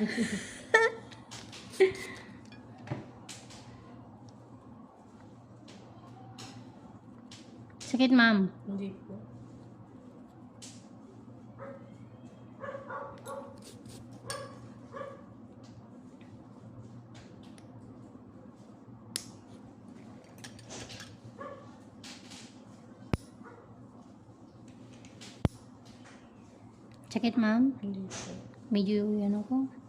Sakit, ma'am. Hindi po. Sakit, ma'am. Hindi po. Medyo yan ako.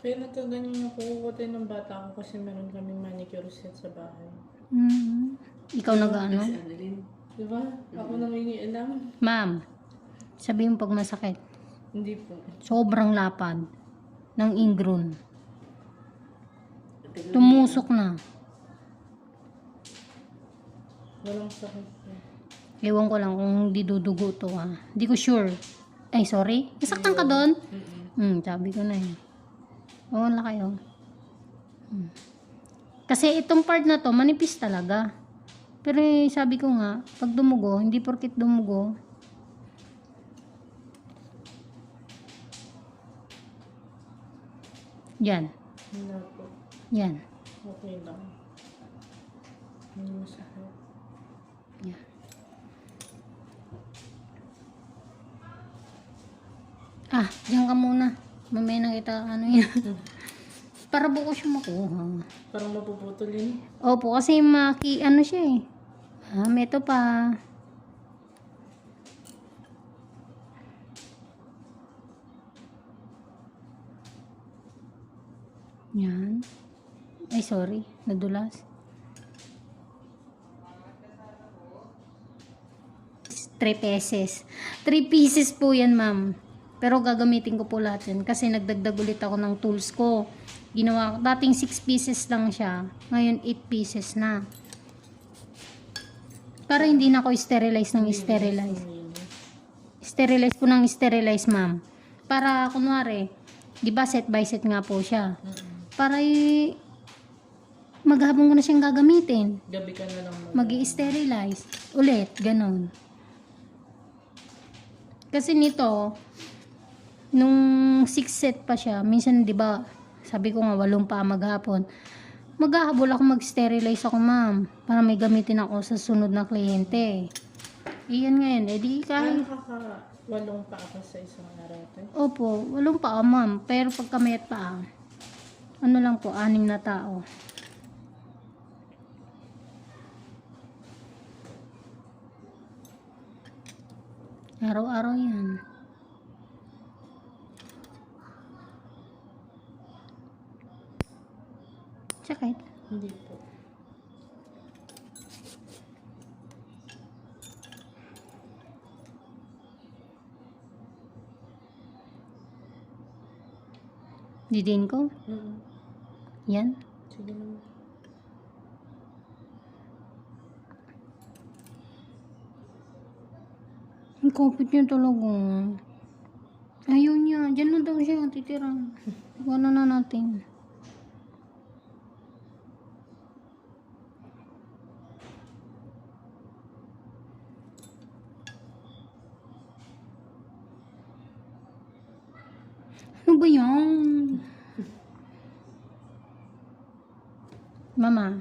Kaya nagkaganyan ako kukutin ng bata ko kasi meron kaming manicure set sa bahay. Mm. Ikaw nag-ano? Di ba? Ako nangingialam. Ma'am, sabihin mo pag masakit. Hindi po. Sobrang lapad ng ingron. Tumusok na. Walang sakit. Ewan ko lang kung hindi dudugo to ha. Hindi ko sure. Ay, sorry. Nasaktan ka doon? Hmm, sabi ko na eh. Oo, wala kayo. Hmm. Kasi itong part na to, manipis talaga. Pero eh, sabi ko nga, pag dumugo, hindi porkit dumugo, yan, po. Yan, Okay lang. Hindi masakit. yan. Ah, diyan ka muna. Mamaya na kita, ano yan. Para buko siya makuha. Parang mapuputulin. Opo, kasi maki, ano siya eh. Ah, may ito pa. Yan. Ay, sorry. Nadulas. Three pieces. Three pieces po yan, ma'am. Pero gagamitin ko po lahat yan kasi nagdagdag ulit ako ng tools ko. Ginawa ko, dating 6 pieces lang siya. Ngayon 8 pieces na. Para hindi na ako sterilize ng sterilize. Sterilize ko ng sterilize, ma'am. Para, kunwari, di ba set by set nga po siya. Para maghapon ko na siyang gagamitin. Gabi ka na lang mag- mag sterilize ulit, ganon. Kasi nito, nung 6 set pa siya, minsan 'di ba, sabi ko nga walong pa maghapon. Maghahabol ako mag-sterilize ako, ma'am, para may gamitin ako sa sunod na kliyente. Iyan ngayon, eh di kahit, Ano walong pa ako sa isang araw? te? opo, walong pa, ma'am, pero pag kamayat pa, ano lang po, anim na tao. Araw-araw yan. Sakit. Hindi po. Didin ko. Mm. Yan. Sige lang. Ang kapit niya talaga. Ayaw niya. Diyan na daw siya titira. Iwan na natin. Ano ba yan? Mama.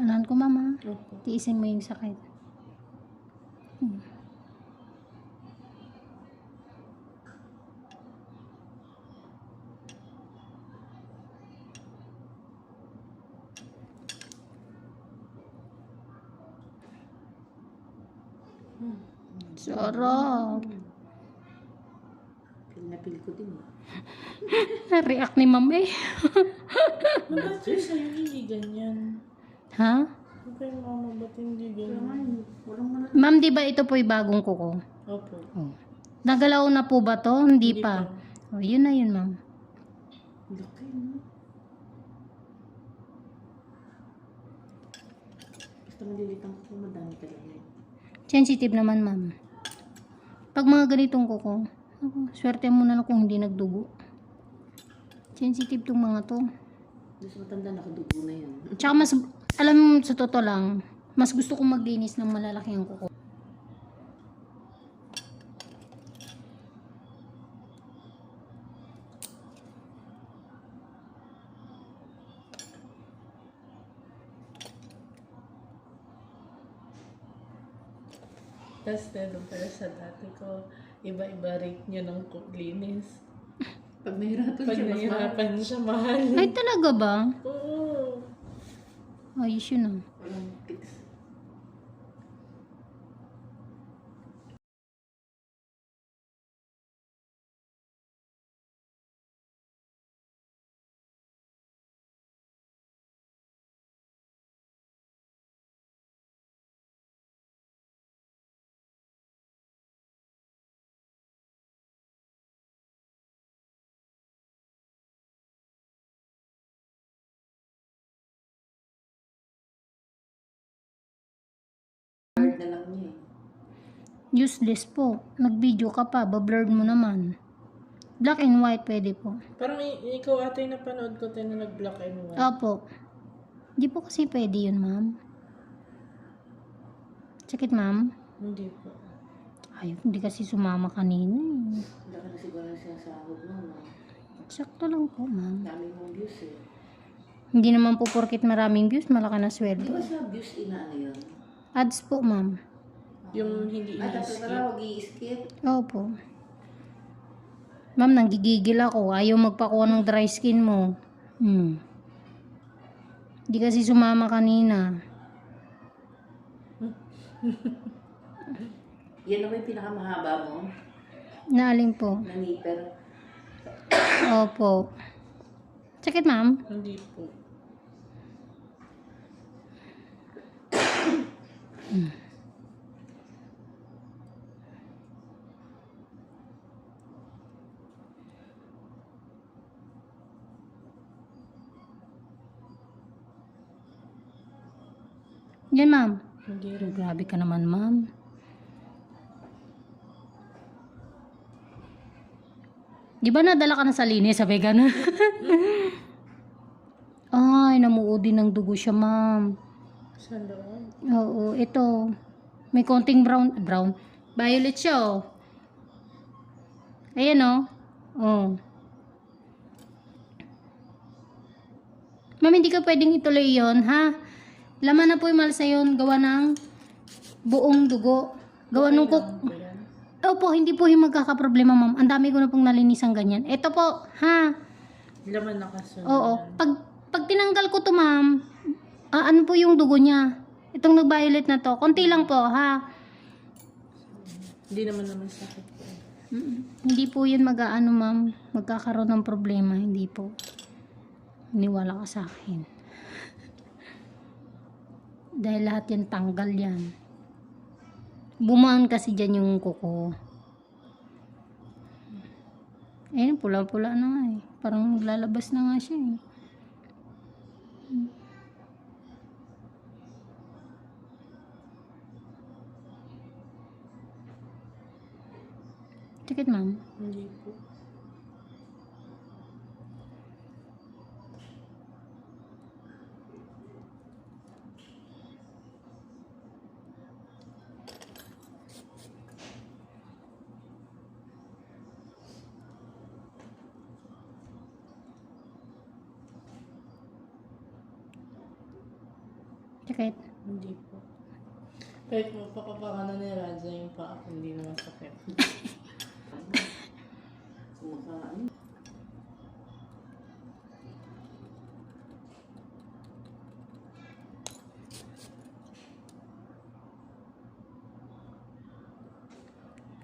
Anan ko, mama. Tiisin mo yung sakit. Hmm. Sarap. Na feel ko din. React ni ma'am eh. Ba ito sa'yo hindi ganyan? ha? Okay, mama, ba't hindi ganyan? Ma'am, di ba ito po yung bagong kuko? Opo. Oh. Nagalaw na po ba to? Hindi, pa. Oh, yun na yun, ma'am. Laki, no? Basta malilitang ko, madami talaga. Sensitive naman, ma'am. Pag mga ganitong kuko, swerte mo na lang kung hindi nagdugo. Sensitive tong mga to. Sa matanda, nakadugo na yan. Tsaka mas, alam mo, sa totoo lang, mas gusto kong maglinis ng malalaki ang kuko. Meron pala sa dati ko, iba-iba rate niya ng linis. Pag nahirapan Pag siya, mas mahal. nahirapan siya, mahal. Ay, talaga ba? Oo. Ayos yun ah. Walang fix. Useless po. Nag-video ka pa, bablurred mo naman. Black and white pwede po. Parang i- ikaw ate yung napanood ko tayo na nag-black and white. Opo. Hindi po kasi pwede yun, ma'am. Sakit, ma'am? Hindi po. Ay, hindi kasi sumama kanina eh. Wala ka na siguro siya sahod mo, no? Sakto lang po, ma'am. Dami mong views eh. Hindi naman po porkit maraming views, malaki na Di sweldo. ba sa views inaano yun? Ads po, ma'am. Yung hindi Ay, tapos i-skip. pala, huwag i-skip. Opo. Ma'am, nanggigigil ako. Ayaw magpakuha ng dry skin mo. Hmm. Hindi kasi sumama kanina. Yan na ba yung pinakamahaba mo? Naaling po. Na nipper? Opo. Sakit, ma'am? Hindi po. Yan, ma'am. Hindi rin. grabe ka naman, ma'am. Di ba nadala ka na sa linis? Sabi ka na. Ay, namuo din ng dugo siya, ma'am. Sa loob. Oo, ito. May konting brown. Brown. Violet siya, oh. Ayan, oh. Oh. Ma'am, hindi ka pwedeng ituloy yon ha? Laman na po yung malsa yun. Gawa ng buong dugo. Gawa ng kuk... Opo, hindi po yung magkakaproblema, ma'am. Ang dami ko na pong nalinis ang ganyan. Ito po, ha? Laman na kasunod. Oo. Pag, pag tinanggal ko to, ma'am, ah, ano po yung dugo niya? Itong nag-violet na to. Konti lang po, ha? Hindi naman naman sakit po. Mm, Hindi po yun mag-ano, ma'am. Magkakaroon ng problema. Hindi po. Niwala ka sa akin. Dahil lahat yan tanggal yan. Bumaan kasi dyan yung kuko. Ayun, pula-pula na nga eh. Parang maglalabas na nga siya eh. Tikit, ma'am. Hindi po. Tikit. Hindi po. Kahit mapakapaka na ni Raja yung paa hindi naman sakit. Kumakain.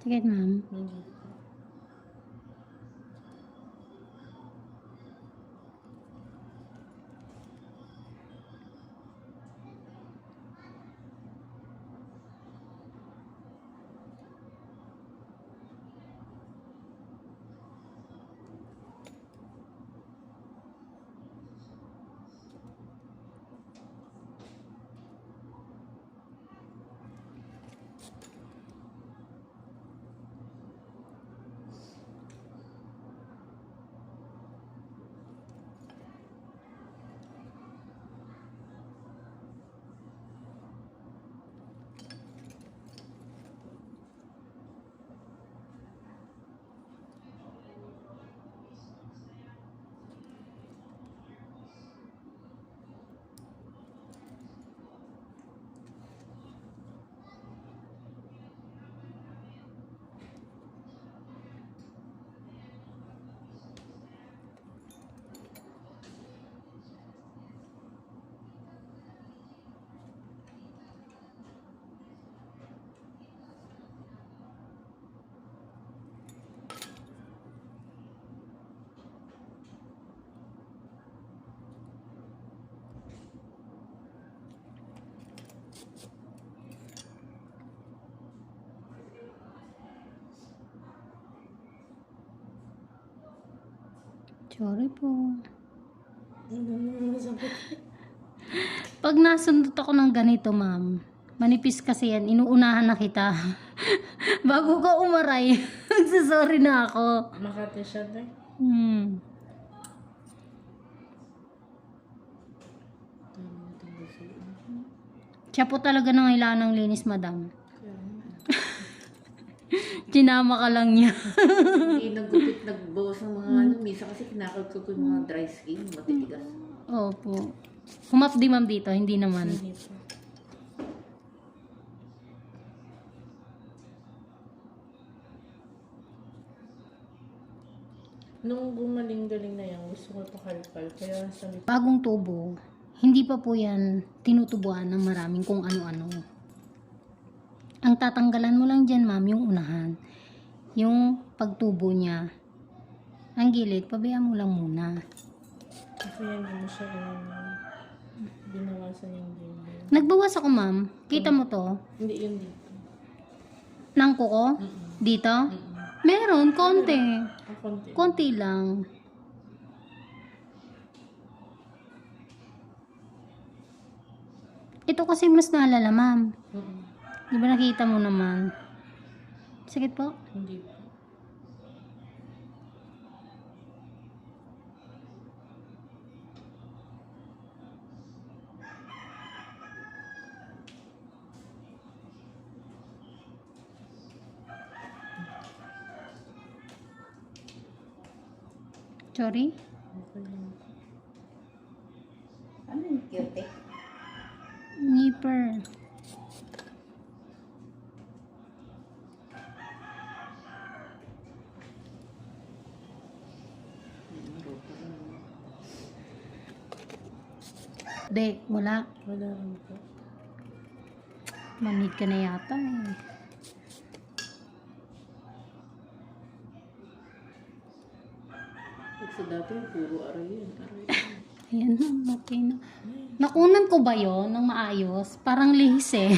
Tikit, ma'am. Hindi Sorry po. Pag nasundot ako ng ganito, ma'am, manipis kasi yan, inuunahan na kita. Bago ka umaray, nagsasorry na ako. Makati siya tayo. Hmm. Siya po talaga nangailangan ng linis, madam. Tinama ka lang niya. Hindi naggupit, nagbawas ng mga ano. Minsan kasi kinakalkal ko yung mga dry skin, matitigas. Opo. Humap di ma'am dito, hindi naman. Hindi po. Nung gumaling-galing na yan, gusto ko pakalkal. Kaya sabi ko, Bagong tubo, hindi pa po yan tinutubuan ng maraming kung ano-ano. Ang tatanggalan mo lang dyan, ma'am, yung unahan. Yung pagtubo niya. Ang gilid, pabayaan mo lang muna. kasi yan mo siya inano. Binawasan yung gilid. Nagbawas ako, ma'am. Kita mo to? Hindi yun dito. Nang kuko? Mm-mm. Dito? Mm-mm. Meron, konti. Ah, konti. Konti lang. Ito kasi mas naalala, ma'am. Mm-mm. Di ba nakita mo naman? Sakit po? Hindi po. Sorry? Di, wala. Wala rin po. Manid ka na yata eh. Sa dati, puro aray yun. Aray. Ayan na, matino. Nakunan ko ba yon ng maayos? Parang lihis eh.